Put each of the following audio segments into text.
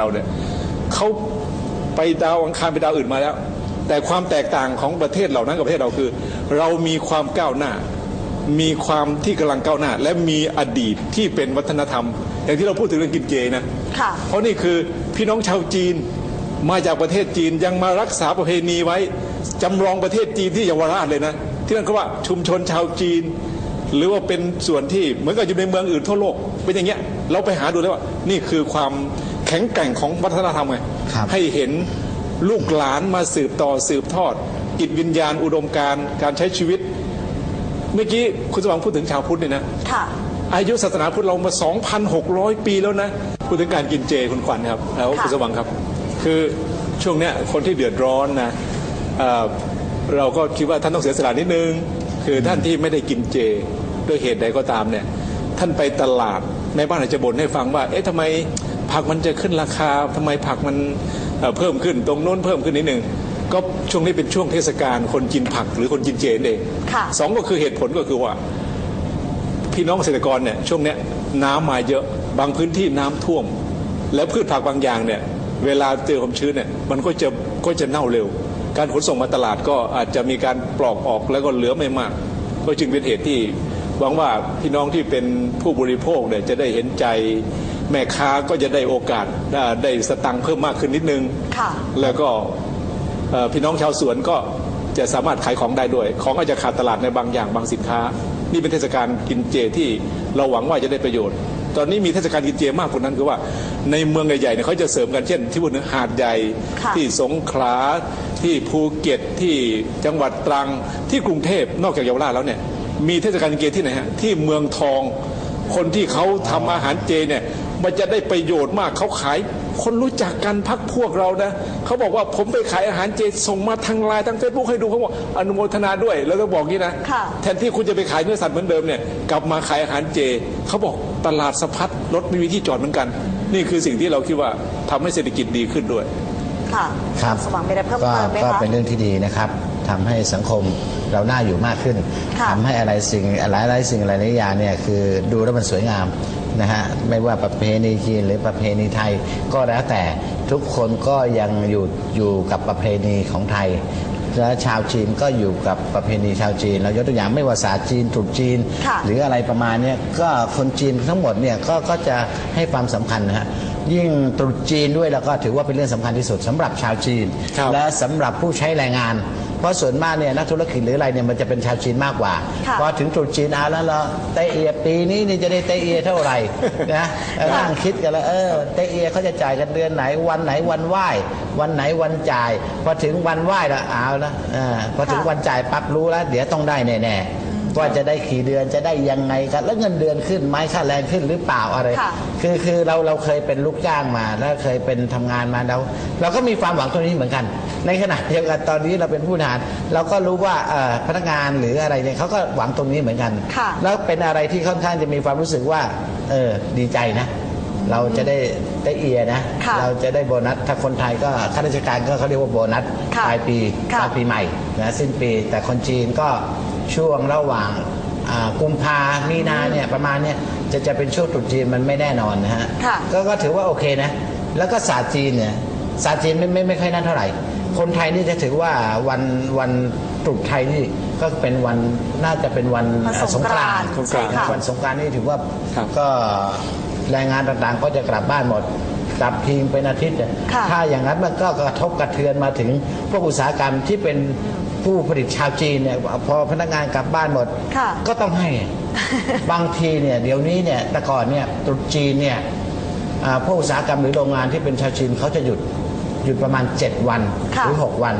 เราเนี่ยเขาไปดาวอังคารไปดาวอื่นมาแล้ว แต่ความแตกต่างของประเทศเหล่านั้นกับประเทศเราคือ เรามีความก้าวหน้า มีความที่กำลังก้าวหน้า และมีอดีตที่เป็นวัฒนธรรม อย่างที่เราพูดถึงเรื่องกินเจนะค่ะเพราะนี่คือพี่น้องชาวจีนมาจากประเทศจีนยังมารักษาประเพณีไว้จำลองประเทศจีนที่เยาวราชเลยนะที่นั่นเขาว่าชุมชนชาวจีน หรือว่าเป็นส่วนที่เหมือนกับอยู่ในเมืองอื่นทั่วโลกเป็นอย่างเงี้ยเราไปหาดูแล้วว่านี่คือความ แข็งแกร่งของวัฒนธรรมไงครับให้เห็นลูกหลานมาสืบต่อสืบทอด จิตวิญญาณอุดมการณ์การใช้ชีวิต เมื่อกี้คุณสว่างพูดถึงชาวพุทธเนี่ยนะค่ะ อายุศาสนาพุทธเรามา 2,600 ปีแล้วนะพูดถึงการกินเจคุณขวัญครับแล้วค่ะ คุณสว่างครับ คือช่วงเนี้ยคนที่เดือดร้อนนะเอ่อเราก็คิดว่าท่านต้องเสียสละนิดนึง คือท่านที่ไม่ได้กินเจด้วยเหตุใดก็ตามเนี่ยท่านไปตลาดแม่บ้านอาจจะบ่นให้ฟังว่า เอ๊ะทำไม ผักมันจะขึ้นราคาทำไมผักมันเอ่อเพิ่มขึ้นตรงโน้นเพิ่มขึ้นนิดนึงก็ช่วงนี้เป็นช่วงเทศกาลคนกินผักหรือคนกินเจนั่นเองค่ะสองก็คือเหตุผลก็คือว่า พี่น้องเกษตรกรเนี่ยช่วงเนี้ยน้ำมาเยอะบางพื้นที่น้ำท่วม แล้วพืชผักบางอย่างเนี่ยเวลาเจอความชื้นเนี่ยมันก็จะก็จะเน่าเร็ว การขนส่งมาตลาดก็อาจจะมีการปลอกออกแล้วก็เหลือไม่มาก ก็จึงเป็นเหตุที่หวังว่าพี่น้องที่เป็นผู้บริโภคเนี่ยจะได้เห็นใจ แม่ค้าก็จะได้โอกาสได้ได้สตังค์เพิ่มมากขึ้นนิดนึงค่ะแล้วก็เอ่อพี่น้องชาวสวนก็จะสามารถขายของได้ด้วย ของอาจจะขาดตลาดในบางอย่างบางสินค้า นี่เป็นเทศกาลกินเจที่เราหวังว่าจะได้ประโยชน์ ตอนนี้มีเทศกาลกินเจมากกว่านั้นคือว่าในเมืองใหญ่ๆเนี่ยเขาจะเสริมกันเช่น ที่พูดถึงหาดใหญ่ค่ะที่สงขลาที่ภูเก็ตที่จังหวัดตรังที่กรุงเทพนอกจากเยาวราชแล้วเนี่ยมีเทศกาลกินเจที่ไหนฮะที่เมืองทองคนที่เขาทำอาหารเจเนี่ย มันจะได้ประโยชน์มากเขาขาย คนรู้จักกันพักพวกเรานะเขาบอกว่าผมไปขายอาหารเจส่งมาทางไลน์ทางเฟซบุ๊กให้ดูเขาบอกอนุโมทนาด้วย แล้วก็บอกงี้นะค่ะแทนที่คุณจะไปขายเนื้อสัตว์เหมือนเดิมเนี่ยกลับมาขายอาหารเจเขาบอกตลาดสะพัดรถไม่มีที่จอดเหมือนกัน นี่คือสิ่งที่เราคิดว่าทำให้เศรษฐกิจดีขึ้นด้วยค่ะครับสว่างมีอะไรเพิ่มก็เติมไหมก็คะเป็นเรื่องที่ดีนะครับทำให้สังคมเราน่าอยู่มากขึ้นค่ะทำให้อะไรสิ่งหลายหลายสิ่งหลายหลายอย่างเนี่ยคือดูแล้วมันสวยงาม นะฮะไม่ว่าประเพณีจีนหรือประเพณีไทยก็แล้วแต่ทุกคนก็ยังอยู่อยู่กับประเพณีของไทยและชาวจีนก็อยู่กับประเพณีชาวจีนเรายกตัวอย่างไม่ว่าศาสตร์จีนตรุษจีนค่ะหรืออะไรประมาณเนี้ยก็คนจีนทั้งหมดเนี่ยก็ก็จะให้ความสำคัญนะฮะยิ่งตรุษจีนด้วยแล้วก็ถือว่าเป็นเรื่องสำคัญที่สุดสำหรับชาวจีนครับและสำหรับผู้ใช้แรงงาน เพราะส่วนมากเนี่ยนักธุรกิจหรืออะไรเนี่ยมันจะเป็นชาวจีนมากกว่าค่ะพอถึงตรุษจีนเอาแล้วเราเตะเอียปีนี้นี่จะได้เตะเอียเท่าไหร่นะนั่งคิดกันแล้วเออเตะเอียเขาจะจ่ายกันเดือนไหนวันไหนวันไหว้วันไหนวันจ่าย พอถึงวันไหว้แล้วเอาละอ่าพอถึงค่ะวันจ่ายปั๊บรู้แล้ว เดี๋ยวต้องได้แน่ๆ ว่าจะได้กี่เดือนจะได้ยังไงกันแล้วเงินเดือนขึ้นไหมค่าแรงขึ้นหรือเปล่าอะไรค่ะคือคือเราเราเคยเป็นลูกจ้างมาแล้วเคยเป็นทำงานมาเราเราก็มีความหวังตรงนี้เหมือนกัน ในขณะเดียวกันตอนนี้เราเป็นผู้ทหารเราก็รู้ว่าเอ่อพนักงานหรืออะไรเนี่ยเขาก็หวังตรงนี้เหมือนกันค่ะแล้วเป็นอะไรที่ค่อนข้างจะมีความรู้สึกว่าเออดีใจนะเราจะได้ได้เอียนะค่ะเราจะได้โบนัส ถ้าคนไทยก็ข้าราชการก็เขาเรียกว่าโบนัสค่ะปลายปีค่ะปลายปีใหม่นะสิ้นปี แต่คนจีนก็ ช่วงระหว่างอ่ากุมภามีนาเนี่ยประมาณเนี่ยจะจะเป็นช่วงตรุษจีนมันไม่แน่นอนนะฮะค่ะก็ก็ถือว่าโอเคนะ แล้วก็ศาสตร์จีนเนี่ยศาสตร์จีนไม่ไม่ไม่ค่อยนั่นเท่าไหร่ คนไทยนี่จะถือว่าวันวันตรุษไทยนี่ก็เป็นวันน่าจะเป็นวันวันสงกรานต์สงกรานต์ใช่ค่ะวันสงกรานต์นี่ถือว่าครับก็แรงงานต่างๆ ก็จะกลับบ้านหมดกลับทีมเป็นอาทิตย์เนี่ยค่ะถ้าอย่างนั้นมันก็กระทบกระเทือนมาถึงพวกอุตสาหกรรมที่เป็น ผู้ผลิตชาวจีนเนี่ยพอพนักงานกลับบ้านหมด ค่ะก็ต้องให้ บางทีเนี่ยเดี๋ยวนี้เนี่ยแต่ก่อนเนี่ยตรุษจีนเนี่ยอ่าพวกอุตสาหกรรมหรือโรงงานที่เป็นชาวจีนเขาจะหยุดหยุดประมาณ 7 วันค่ะหรือ 6 วัน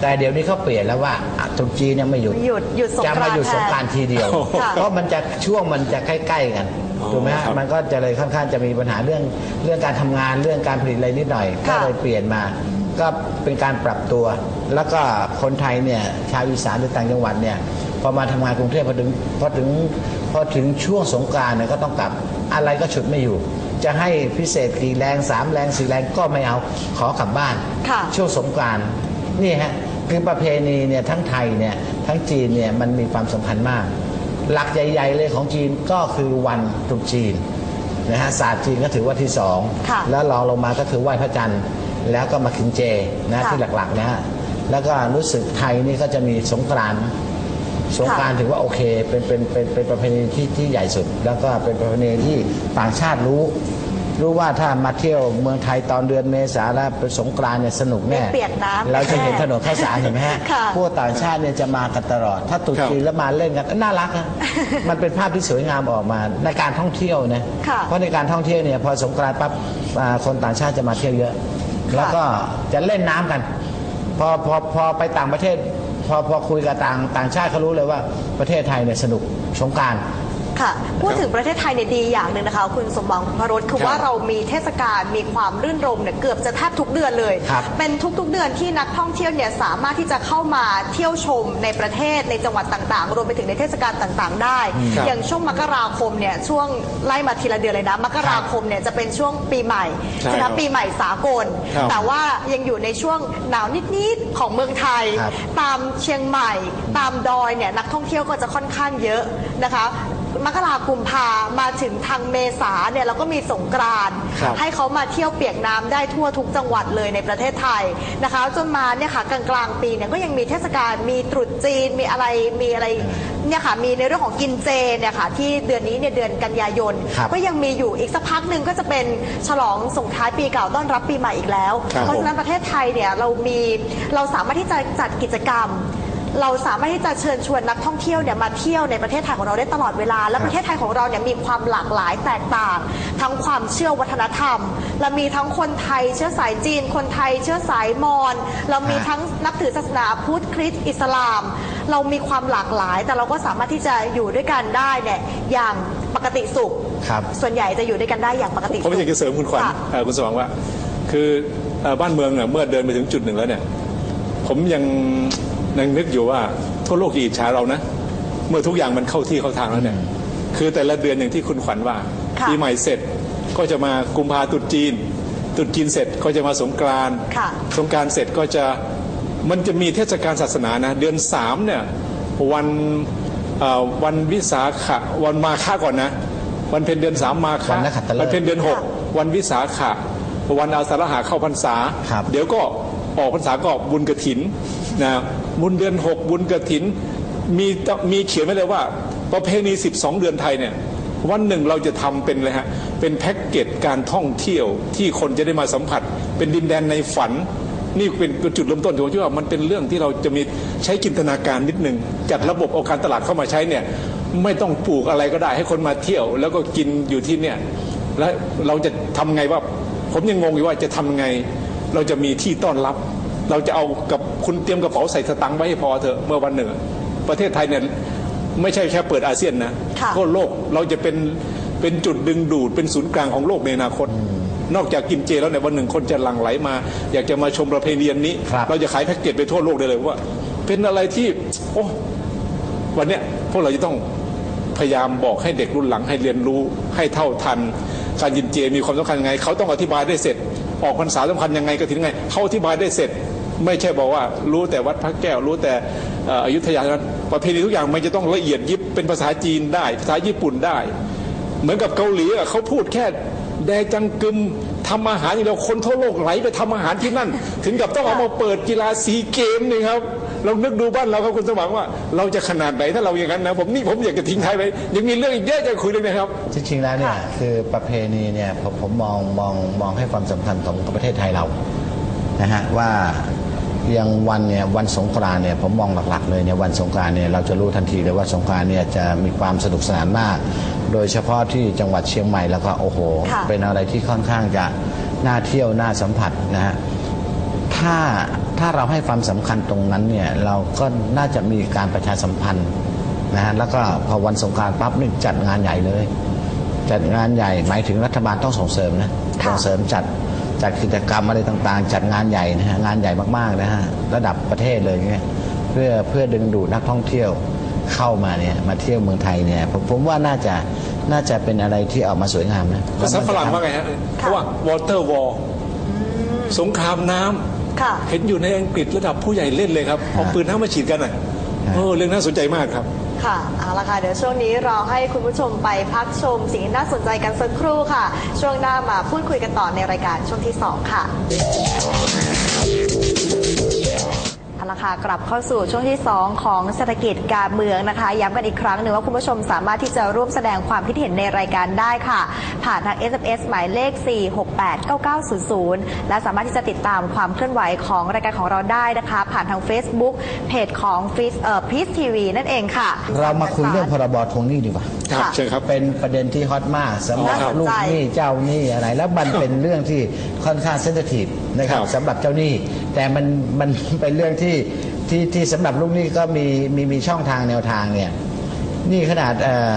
แต่เดี๋ยวนี้เขาเปลี่ยนแล้วว่าอะตรุษจีนเนี่ยไม่หยุดไม่หยุดหยุดสงกจะรานต์มาหยุดสงกรานต์ทีเดียว ค่ะ เพราะมันจะช่วงมันจะใกล้ๆกันอ๋อถูกไหมฮะครับ มันก็จะเลยค่อนข้างจะมีปัญหาเรื่องเรื่องการทำงานเรื่องการผลิตอะไรนิดหน่อย ก็ค่ะเลยเปลี่ยนมา ก็เป็นการปรับตัว แล้วก็คนไทยเนี่ยชาวอีสานหรือต่างจังหวัดเนี่ยพอมาทำงานกรุงเทพพอถึงพอถึงพอถึงช่วงสงกรานต์เนี่ยก็ต้องกลับอะไรก็ฉุดไม่อยู่ จะให้พิเศษกี่แรงสามแรงสี่แรงก็ไม่เอาขอกลับบ้านค่ะช่วงสงกรานต์นี่ฮะคือประเพณีเนี่ยทั้งไทยเนี่ยทั้งจีนเนี่ยมันมีความสำคัญมาก หลักใหญ่ ๆ เลยของจีนก็คือวันตรุษจีนนะฮะศาสตร์จีนก็ถือว่าที่สองค่ะแล้วรองลงมาก็คือไหว้พระจันทร์แล้วก็มากินเจนะค่ะที่หลักๆนะฮะ แล้วก็รู้สึกไทยนี่ก็จะมีสงกรานต์สงกรานต์ถือว่าโอเคเป็นเป็นเป็นเป็นประเพณีที่ที่ใหญ่สุด แล้วก็เป็นประเพณีที่ต่างชาติรู้ รู้ว่าถ้ามาเที่ยวเมืองไทยตอนเดือนเมษาแล้วเป็นสงกรานต์เนี่ยสนุกแน่เปียกน้ำเราจะเห็นถนนข้าวสารเห็นไหมฮะค่ะ พวกต่างชาติเนี่ยจะมากันตลอด ถ้าตรุ๊ครับจีนแล้วมาเล่นกันน่ารักอะมันเป็นภาพที่สวยงามออกมาในการท่องเที่ยวนะค่ะ เพราะในการท่องเที่ยวเนี่ยพอสงกรานต์ปั๊บอ่าคนต่างชาติจะมาเที่ยวเยอะ แล้วก็จะเล่นน้ำกัน พอพอพอไปต่างประเทศ พอพอคุยกับต่างต่างชาติเขารู้เลยว่าประเทศไทยเนี่ยสนุกสงการ ค่ะ พูดถึงประเทศไทยเนี่ยดีอย่างหนึ่งนะคะ คุณสมบังพรสคือครับว่าเรามีเทศกาลมีความรื่นรมเนี่ยเกือบจะแทบทุกเดือนเลย ครับเป็นทุกๆเดือนที่นักท่องเที่ยวเนี่ยสามารถที่จะเข้ามาเที่ยวชมในประเทศในจังหวัดต่างๆ รวมไปถึงในเทศกาลต่างๆ ได้ ครับอย่างช่วงมกราคมเนี่ยช่วงไล่มาทีละเดือนเลยนะมกราคมเนี่ยจะเป็นช่วงปีใหม่ใช่ใช่ไหมครัคะบปีใหม่สากล ครับแต่ว่ายังอยู่ในช่วงหนาวนิดๆของเมืองไทย ครับ ตามเชียงใหม่ ตามดอยเนี่ยนักท่องเที่ยวก็จะค่อนข้างเยอะนะคะ มกรากุมภามาถึงทางเมษาเนี่ยเราก็มีสงกรานต์ครับให้เขามาเที่ยวเปียกน้ำได้ทั่วทุกจังหวัดเลยในประเทศไทยนะคะ จนมาเนี่ยค่ะกลางกลางๆปีเนี่ยก็ยังมีเทศกาลมีตรุษจีนมีอะไรมีอะไรเนี่ยค่ะมีในเรื่องของกินเจเนี่ยค่ะที่เดือนนี้เนี่ยเดือนกันยายน ครับ ก็ยังมีอยู่อีกสักพักหนึ่งก็จะเป็นฉลองส่งท้ายปีเก่าต้อนรับปีใหม่อีกแล้ว ครับเพราะฉะนั้นประเทศไทยเนี่ยเรามีเราสามารถที่จะจัดกิจกรรม เราสามารถที่จะเชิญชวนนักท่องเที่ยวเนี่ยมาเที่ยวในประเทศไทยของเราได้ตลอดเวลา และครับประเทศไทยของเราเนี่ยมีความหลากหลายแตกต่าง ทั้งความเชื่อวัฒนธรรมเรามีทั้งคนไทยเชื้อสายจีน คนไทยเชื้อสายมอญเรามีทั้งนับถือศาสนาพุทธคริสต์อิสลาม เรามีความหลากหลาย แต่เราก็สามารถที่จะอยู่ด้วยกันได้เนี่ยอย่างปกติสุข ครับ ส่วนใหญ่จะอยู่ด้วยกันได้อย่างปกติผมอยากจะเสริมคุณขวัญค่ะเอ่อคุณสว่างว่า คือเอ่อบ้านเมืองเนี่ยเมื่อเดินไปถึงจุดหนึ่งแล้วเนี่ย ผมยัง ยังนึกอยู่ว่าทั่วโลกจะอิจฉาเรานะ เมื่อทุกอย่างมันเข้าที่เข้าทางแล้วเนี่ยคือแต่ละเดือนอย่างที่คุณขวัญว่าค่ะปีใหม่เสร็จก็จะมากุมภาตรุษจีนตรุษจีนเสร็จก็จะมาสงกรานต์ค่ะสงกรานต์เสร็จก็จะมันจะมีเทศกาลศาสนานะ เดือนสามเนี่ยวันเอ่อวันวิสาขะวันมาฆะก่อนนะ วันเพ็ญเดือนสามมาฆะวันนักขัตฤกษ์วันเพ็ญเดือนหกวันวิสาขะวันอาสาฬหะเข้าพรรษาครับเดี๋ยวก็ออกพรรษาก็บุญกระถินนะ บุญเดือนหกบุญกระถิน มีมีเขียนไว้เลยว่า ประเพณี 12 เดือนไทยเนี่ยวันหนึ่งเราจะทำเป็นเลยฮะ เป็นแพ็กเกจการท่องเที่ยวที่คนจะได้มาสัมผัส เป็นดินแดนในฝัน นี่เป็นจุดเริ่มต้นที่ผมคิดว่ามันเป็นเรื่องที่เราจะมีใช้จินตนาการนิดหนึ่งจัดระบบเอาการตลาดเข้ามาใช้เนี่ยไม่ต้องปลูกอะไรก็ได้ให้คนมาเที่ยว แล้วก็กินอยู่ที่เนี่ยแล้วเราจะทำไงว่า ผมยังงงอยู่ว่าจะทำไง เราจะมีที่ต้อนรับ เราจะเอากับคุณเตรียมกระเป๋าใส่สตังค์ไว้ให้พอเถอะเมื่อวันหนึ่งอะประเทศไทยเนี่ยไม่ใช่แค่เปิดอาเซียนนะค่ะทั่วโลกเราจะเป็นเป็นจุดดึงดูดเป็นศูนย์กลางของโลกในอนาคต นอกจากกินเจแล้วในยวันหนึ่งคนจะหลั่งไหลมา อยากจะมาชมประเพณีอันนี้ครับเราจะขายแพ็กเกจไปทั่วโลกได้เลยว่า เป็นอะไรที่โอ้วันเนี้ยพวกเราจะต้องพยายามบอกให้เด็กรุ่นหลังให้เรียนรู้ให้เท่าทัน การกินเจมีความสำคัญยังไง เขาต้องอธิบายได้เสร็จ ออกพรรษาสำคัญยังไงก็ถึงไง เขาอธิบายได้เสร็จ ไม่ใช่บอกว่ารู้แต่วัดพระแก้ว รู้แต่เอ่ออยุธยาเท่านั้นประเพณีทุกอย่างมันจะต้องละเอียดยิบเป็นภาษาจีนได้ ภาษาญี่ปุ่นได้ เหมือนกับเกาหลีอะเขาพูดแค่แดจังกึมทำอาหารอย่างเดียวคนทั่วโลกไหลไปทำอาหารที่นั่น ถึงกับต้องเอามาเปิดกีฬาซีเกมนี่ครับเรานึกดูบ้านเราครับคุณสมหวังว่า เราจะขนาดไหนถ้าเราอย่างนั้นนะผมนี่ผมอยากจะทิ้งท้ายไว้ยังมีเรื่องอีกเยอะจะคุยเลยนะครับ จริงๆแล้วเนี่ยค่ะคือประเพณีเนี่ยผมผมมองมองมองให้ความสำคัญของประเทศไทยเรานะฮะว่า อย่างวันเนี่ยวันสงกรานต์เนี่ยผมมองหลักๆเลยเนี่ยวันสงกรานต์เนี่ยเราจะรู้ทันทีเลยว่าสงกรานต์เนี่ยจะมีความสนุกสนานมาก โดยเฉพาะที่จังหวัดเชียงใหม่แล้วก็โอ้โห ค่ะ เป็นอะไรที่ค่อนข้างจะน่าเที่ยวน่าสัมผัสนะฮะถ้าถ้าเราให้ความสำคัญตรงนั้นเนี่ยเราก็น่าจะมีการประชาสัมพันธ์นะฮะแล้วก็พอวันสงกรารปั๊บนี่จัดงานใหญ่เลย จัดงานใหญ่หมายถึงรัฐบาลต้องส่งเสริมนะค่ะ ส่งเสริมจัด จัดกิจกรรมอะไรต่างๆ จัดงานใหญ่นะฮะงานใหญ่มากๆนะฮะระดับประเทศเลยเนี่ยเพื่อเพื่อดึงดูดนักท่องเที่ยวเข้ามาเนี่ยมาเที่ยวเมืองไทยเนี่ยผมผมว่าน่าจะน่าจะเป็นอะไรที่ออกมาสวยงามนะภาษาฝรั่งว่าไงฮะเพราะว่า water war สงครามน้ำค่ะเห็นอยู่ในอังกฤษระดับผู้ใหญ่เล่นเลยครับเอาปืนน้ำมาฉีดกันอะฮะเออเรื่องน่าสนใจมากครับ ค่ะเอาละค่ะ เดี๋ยวช่วงนี้เราให้คุณผู้ชมไปพักชม สิ่งที่น่าสนใจกันสักครู่ค่ะ ช่วงหน้ามาพูดคุยกันต่อในรายการช่วงที่ 2 ค่ะ ละค่ะกลับเข้าสู่ช่วงที่ 2 ของเศรษฐกิจการเมืองนะคะ ย้ำกันอีกครั้งหนึ่งว่าคุณผู้ชมสามารถที่จะร่วมแสดงความคิดเห็นในรายการได้ค่ะ ผ่านทาง SMS หมายเลข 4689900 และสามารถที่จะติดตามความเคลื่อนไหวของรายการของเราได้นะคะ ผ่านทาง Facebook เพจของฟีสเอ่อพีซทีวีนั่นเองค่ะเรามาคุยเรื่องพรบทวงหนี้ดีกว่าครับค่ะเชิญครับ เป็นประเด็นที่ฮอตมากสำหรับน่าสนใจลูกหนี้เจ้าหนี้อะไร แล้วมันเป็นเรื่องที่ค่อนข้างเซนซิทีฟนะครับครับ สำหรับเจ้าหนี้ แต่มันมัน เป็นเรื่องที่ที่ที่สำหรับลูกหนี้ก็มีมีมีช่องทางแนวทางเนี่ยนี่ขนาดเอ่อ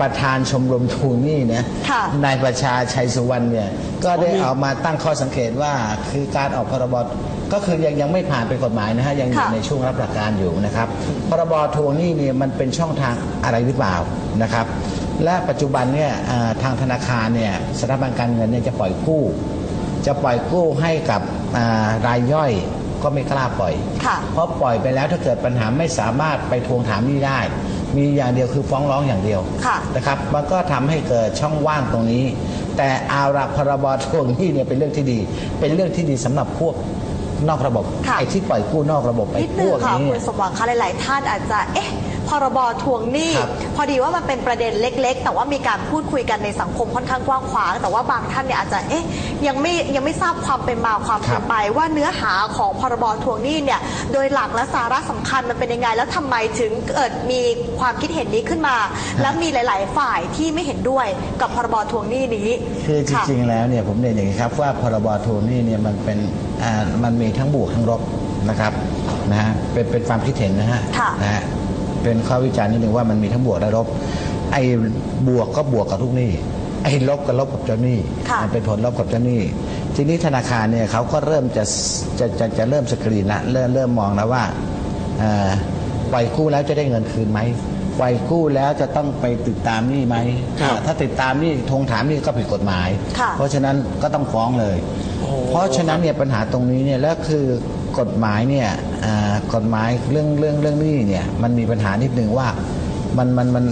ประธานชมรมทวงหนี้นะค่ะนายประชาชัยสุวรรณเนี่ยก็ได้อ๋อมีเอามาตั้งข้อสังเกตว่าคือการออกพรบก็คือยังยังไม่ผ่านเป็นกฎหมายนะฮะยังอยู่ค่ะ ในช่วงรับหลักการอยู่นะครับพรบทวงหนี้เนี่ยมันเป็นช่องทางอะไรหรือเปล่านะครับ และปัจจุบันเนี่ยอ่าทางธนาคารเนี่ยสถาบันการเงินเนี่ยจะปล่อยกู้ จะปล่อยกู้ให้กับอ่ารายย่อย ก็ไม่กล้าปล่อย ค่ะเพราะปล่อยไปแล้วถ้าเกิดปัญหาไม่สามารถไปทวงถามหนี้ได้ มีอย่างเดียวคือฟ้องร้องอย่างเดียวค่ะนะครับมันก็ทำให้เกิดช่องว่างตรงนี้ แต่อาระพรบทวงหนี้เนี่ยเป็นเรื่องที่ดี เป็นเรื่องที่ดีสำหรับพวกนอกระบบค่ะ ไอ้ที่ปล่อยกู้นอกระบบไอ้นิดพนึงวกค่ะนี้ คุณสมหวังคะหลาย ๆ ท่านอาจจะเอ๊ะ พรบทวงหนี้ ครับพอดีว่ามันเป็นประเด็นเล็ก ๆ แต่ว่ามีการพูดคุยกันในสังคมค่อนข้างกว้างขวาง แต่ว่าบางท่านเนี่ยอาจจะเอ๊ะยังไม่ยังไม่ทราบความเป็นมาความครัเป็บนไป ว่าเนื้อหาของพรบทวงหนี้เนี่ยโดยหลักและสาระสำคัญมันเป็นยังไง แล้วทำไมถึงเกิดมีความคิดเห็นนี้ขึ้นมา และมีหลาย ๆ ฝ่ายที่ไม่เห็นด้วยกับพรบทวงหนี้นี้คือจค่ะริงๆแล้วเนี่ยผมเรียนอย่างนี้ครับว่าพรบทวงหนี้เนี่ยมันเป็นอ่ามันมีทั้งบวกทั้งลบนะครับนะฮะเป็นเป็นความคิดเห็นนะฮะค่ะ นะฮะ เป็นข้อวิจารณ์นิดหนึ่งว่ามันมีทั้งบวกและลบ ไอ้บวกก็บวกกับทุกหนี้ ไอ้ลบก็ลบกับเจ้าหนี้ค่ะ มันเป็นผลลบกับเจ้าหนี้ ทีนี้ธนาคารเนี่ยเขาก็เริ่มจะจะจะจะเริ่มสกรีนละเริ่มเริ่มมองแล้วว่าเอ่อปล่อยกู้แล้วจะได้เงินคืนไหมปล่อยกู้แล้วจะต้องไปติดตามหนี้ไหมครับ ถ้าติดตามหนี่ทวงถามหนี่ก็ผิดกฎหมาย ค่ะ เพราะฉะนั้นก็ต้องฟ้องเลย โอ้ เพราะฉะนั้นเนี่ยปัญหาตรงนี้เนี่ยแล้วคือ กฎหมายเนี่ยอ่ากฎหมายเรื่องเรื่องเรื่องหนี้เนี่ยมันมีปัญหานิดนึงว่ามันมันมัน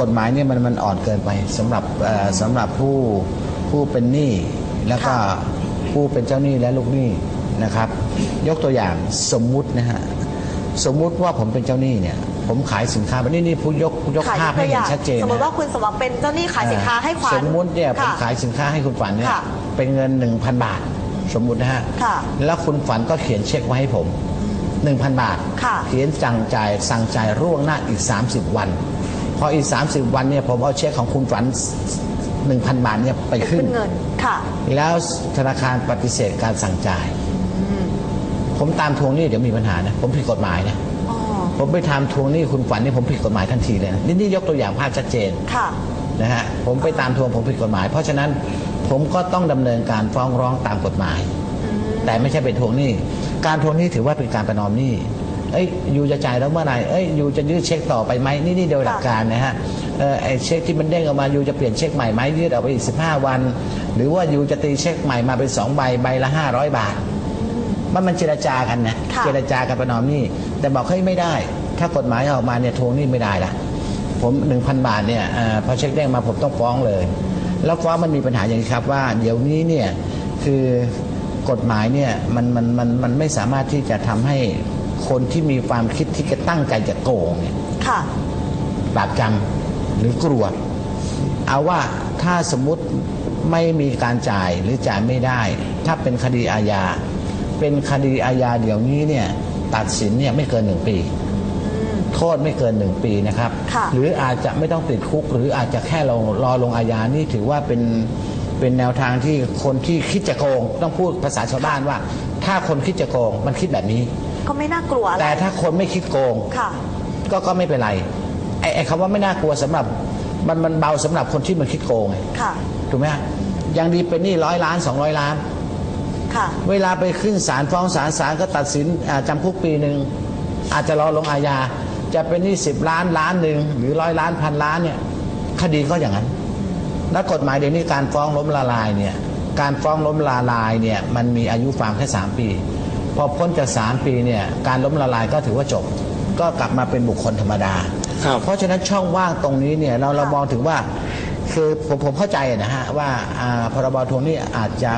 กฎหมายเนี่ยมันมันอ่อนเกินไปสำหรับเอ่อสำหรับผู้ผู้เป็นหนี้แล้วก็ค่ะผู้เป็นเจ้าหนี้และลูกหนี้นะครับ ยกตัวอย่างสมมุตินะฮะสมมุติว่าผมเป็นเจ้าหนี้เนี่ยผมขายสินค้าไปนี่นี่ผู้ยกยกขายภาพตัให้วอเห็นย่างชัดเจนสมมตินะว่าคุณสมหวังเป็นเจ้าหนี้ขายสินค้าให้ขวัญสมมุติเนี่ยผมค่ะขายสินค้าให้คุณฝันเนี่ยค่ะเป็นเงิน 1,000 บาท สมมุตินะฮะ ค่ะ แล้วคุณฝันก็เขียนเช็คไว้ให้ผม 1,000 บาท ค่ะ เขียนจังจ่ายสั่งจ่ายร่วงหน้าอีก 30 วัน พออีก 30 วันเนี่ยผมเอาเช็คของคุณฝัน 1,000 บาทเนี่ยไปไปขึ้ขึ้นนเงิน ค่ะ แล้วธนาคารปฏิเสธการสั่งจ่าย ผมตามทวงหนี้เดี๋ยวมีปัญหานะ ผมผิดกฎหมายนะ อ๋อ ผมไปทำทวงหนี้คุณฝันนี่ผมผิดกฎหมายทันทีเลยนะนี่นี่ยกตัวอย่างภาพชัดเจน ค่ะ นะฮะผมไปตามทวงผมผิดกฎหมาย เพราะฉะนั้นผมก็ต้องดำเนินการฟ้องร้องตามกฎหมาย แต่ไม่ใช่เป็นทวงหนี้ การทวงหนี้ถือว่าเป็นการประนอมหนี้เอ้ยอยู่จะจ่ายแล้วเมื่อไหร่เอ้ยอยู่จะยืดเช็คต่อไปไหมนี่นี่โดยหลักการนะฮะเออไอ้เช็คที่มันเด้งออกมาอยู่จะเปลี่ยนเช็คใหม่ไหมยืดออกไปอีก15วัน หรือว่าอยู่จะตีเช็คใหม่มาเป็น2ใบใบละ500บาท มันมันเจรจากันนะค่ะเจรจากันประนอมหนี้แต่บอกเฮ้ยไม่ได้ ถ้ากฎหมายออกมาเนี่ยทวงหนี้ไม่ได้ละ ผม1,000บาทเนี่ยเออพอเช็คเด้งมาผมต้องฟ้องเลย แล้วฟ้องมันมีปัญหาอย่างนี้ครับว่า เดี๋ยวนี้เนี่ยคือกฎหมายเนี่ยมันมันมันมันไม่สามารถที่จะทำให้คนที่มีความคิดที่จะตั้งใจจะโกงเนี่ยค่ะปราบจำหรือกลัว เอาว่าถ้าสมมุติไม่มีการจ่ายหรือจ่ายไม่ได้ ถ้าเป็นคดีอาญาเป็นคดีอาญาเดี๋ยวนี้เนี่ยตัดสินเนี่ยไม่เกินหนึ่งปี โทษไม่เกินหนึ่งปีนะครับ ค่ะหรืออาจจะไม่ต้องติดคุก หรืออาจจะแค่รอรอลงอาญานี่ถือว่าเป็นเป็นแนวทางที่คนที่คิดจะโกง ต้องพูดภาษาชาวบ้านว่า ถ้าคนคิดจะโกงมันคิดแบบนี้ ก็ไม่น่ากลัวอะไรแต่ถ้าคนไม่คิดโกง ค่ะ ก็ก็ไม่เป็นไรไอ้ไอ้คำว่าไม่น่ากลัวสำหรับมันมันเบาสำหรับคนที่มันคิดโกงไงค่ะ ถูกไหมฮะยังดีเป็นหนี้ร้อยล้านสองร้อยล้าน ค่ะ เวลาไปขึ้นศาลฟ้องศาลศาลก็ตัดสินอ่าจำคุกปีหนึ่งอาจจะรอลงอาญา จะเป็นหนี้สิบล้านล้านหนึ่งหรือร้อยล้านพันล้านเนี่ยคดีก็อย่างนั้นแล้วกฎหมายเดี๋ยวนี้การฟ้องล้มละลายเนี่ยการฟ้องล้มละลายเนี่ยมันมีอายุความแค่สามปี พอพ้นจากสามปีเนี่ยการล้มละลายก็ถือว่าจบ ก็กลับมาเป็นบุคคลธรรมดาครับเพราะฉะนั้นช่องว่างตรงนี้เนี่ยเราเรามองถึงว่าคือผมผมเข้าใจนะฮะว่าอ่าพรบทวงหนี้อาจจะ